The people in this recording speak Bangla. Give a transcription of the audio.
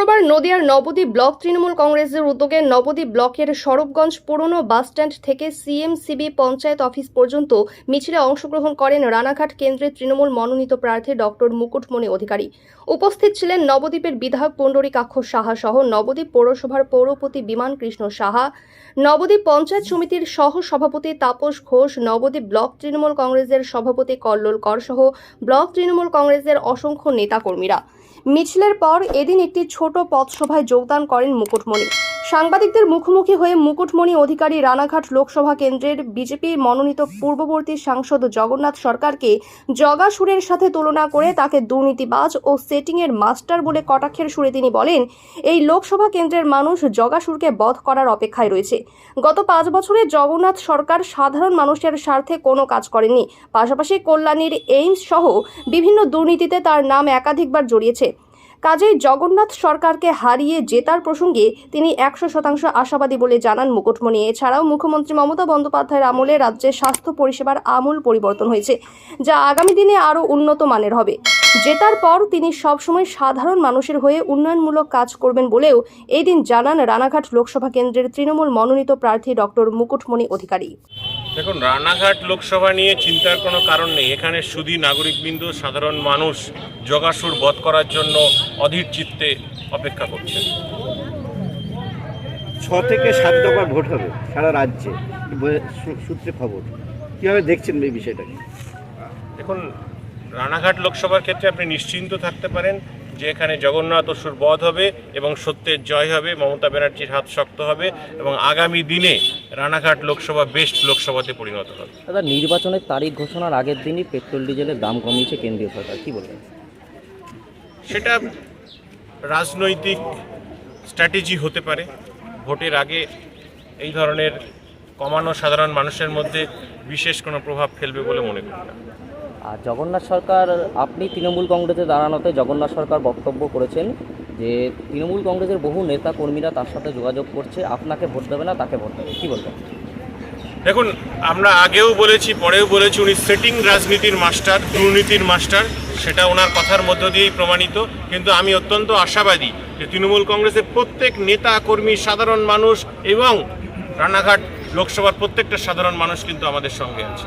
শুক্রবার নদিয়ার নবদ্বীপ ব্লক তৃণমূল কংগ্রেসের উদ্যোগে নবদ্বীপ ব্লকের সরবগঞ্জ পুরনো বাসস্ট্যান্ড থেকে সিএমসিবি পঞ্চায়েত অফিস পর্যন্ত মিছিলে অংশগ্রহণ করেন রানাঘাট কেন্দ্রের তৃণমূল মনোনীত প্রার্থী ডক্টর মুকুটমণি অধিকারী। উপস্থিত ছিলেন নবদ্বীপের বিধায়ক পণ্ডরীকাক্ষ সাহা সহ নবদ্বীপ পৌরসভার পৌরপতি বিমান কৃষ্ণ সাহা, নবদ্বীপ পঞ্চায়েত সমিতির সহ সভাপতি তাপস ঘোষ, নবদ্বীপ ব্লক তৃণমূল কংগ্রেসের সভাপতি কল্লোল কর সহ ব্লক তৃণমূল কংগ্রেসের অসংখ্য নেতাকর্মীরা। মিছিলের পর এদিন একটি ছোট পথসভায় যোগদান করেন মুকুটমণি। সাংবাদিকদের মুখোমুখি হয়ে মুকুটমণি অধিকারী রানাঘাট লোকসভা কেন্দ্রের বিজেপি মনোনীত পূর্ববর্তী সাংসদ জগন্নাথ সরকারকে জগাসুরের সাথে তুলনা করে তাকে দুর্নীতিবাজ ও সেটিংয়ের মাস্টার বলে কটাক্ষের সুরে তিনি বলেন, এই লোকসভা কেন্দ্রের মানুষ জগাসুরকে বধ করার অপেক্ষায় রয়েছে। গত পাঁচ বছরে জগন্নাথ সরকার সাধারণ মানুষের স্বার্থে কোনো কাজ করেনি পাশাপাশি কল্যাণীর এইমস সহ বিভিন্ন দুর্নীতিতে তার নাম একাধিকবার জড়িয়েছে। কাজেই জগন্নাথ সরকারকে হারিয়ে জেতার প্রসঙ্গে তিনি একশো শতাংশ আশাবাদী বলে জানান মুকুটমণি। এছাড়াও মুখ্যমন্ত্রী মমতা বন্দ্যোপাধ্যায়ের আমলে রাজ্যে স্বাস্থ্য পরিষেবার আমূল পরিবর্তন হয়েছে, যা আগামী দিনে আরও উন্নত মানের হবে। জেতার পর তিনি সবসময় সাধারণ মানুষের হয়ে উন্নয়নমূলক কাজ করবেন বলেও এই দিন জানান রানাঘাট লোকসভা কেন্দ্রের তৃণমূল মনোনীত প্রার্থী ডক্টর মুকুটমণি অধিকারী। দেখুন রানাঘাট লোকসভা নিয়ে চিন্তার কোনো কারণ নেই। এখানে সুদী নাগরিকবৃন্দ সাধারণ মানুষ জগাসুর বধ করার জন্য অধীর চিত্তে অপেক্ষা করছেন। ছ থেকে সাত দফা ভোট হবে সারা রাজ্যে সূত্রে খবর। কীভাবে দেখছেন এই বিষয়টাকে? দেখুন রানাঘাট লোকসভার ক্ষেত্রে আপনি নিশ্চিন্ত থাকতে পারেন যে এখানে জগন্নাথ অসুর বধ হবে এবং সত্যের জয় হবে মমতা ব্যানার্জির হাত শক্ত হবে এবং আগামী দিনে রানাঘাট লোকসভা বেস্ট লোকসভাতে পরিণত হবে। দাদা নির্বাচনের তারিখ ঘোষণার আগের দিনই পেট্রোল ডিজেলের দাম কমিয়েছে কেন্দ্রীয় সরকার কি বলবেন? সেটা রাজনৈতিক স্ট্র্যাটেজি হতে পারে। ভোটের আগে এই ধরনের কমানো সাধারণ মানুষের মধ্যে বিশেষ কোনো প্রভাব ফেলবে বলে মনে করি না। আর জগন্নাথ সরকার, আপনি তৃণমূল কংগ্রেসে দাঁড়ানোতে জগন্নাথ সরকার বক্তব্য করেছেন যে তৃণমূল কংগ্রেসের বহু নেতা কর্মীরা তার সাথে যোগাযোগ করছে, আপনাকে ভোট দেবে না, তাকে ভোট দেবে। কি বলবেন? দেখুন, আমরা আগেও বলেছি, পরেও বলেছি, উনি সেটিং রাজনীতির মাস্টার দুর্নীতির মাস্টার সেটা ওনার কথার মধ্য দিয়েই প্রমাণিত। কিন্তু আমি অত্যন্ত আশাবাদী যে তৃণমূল কংগ্রেসের প্রত্যেক নেতা, কর্মী, সাধারণ মানুষ এবং রানাঘাট লোকসভার প্রত্যেকটা সাধারণ মানুষ কিন্তু আমাদের সঙ্গে আছে।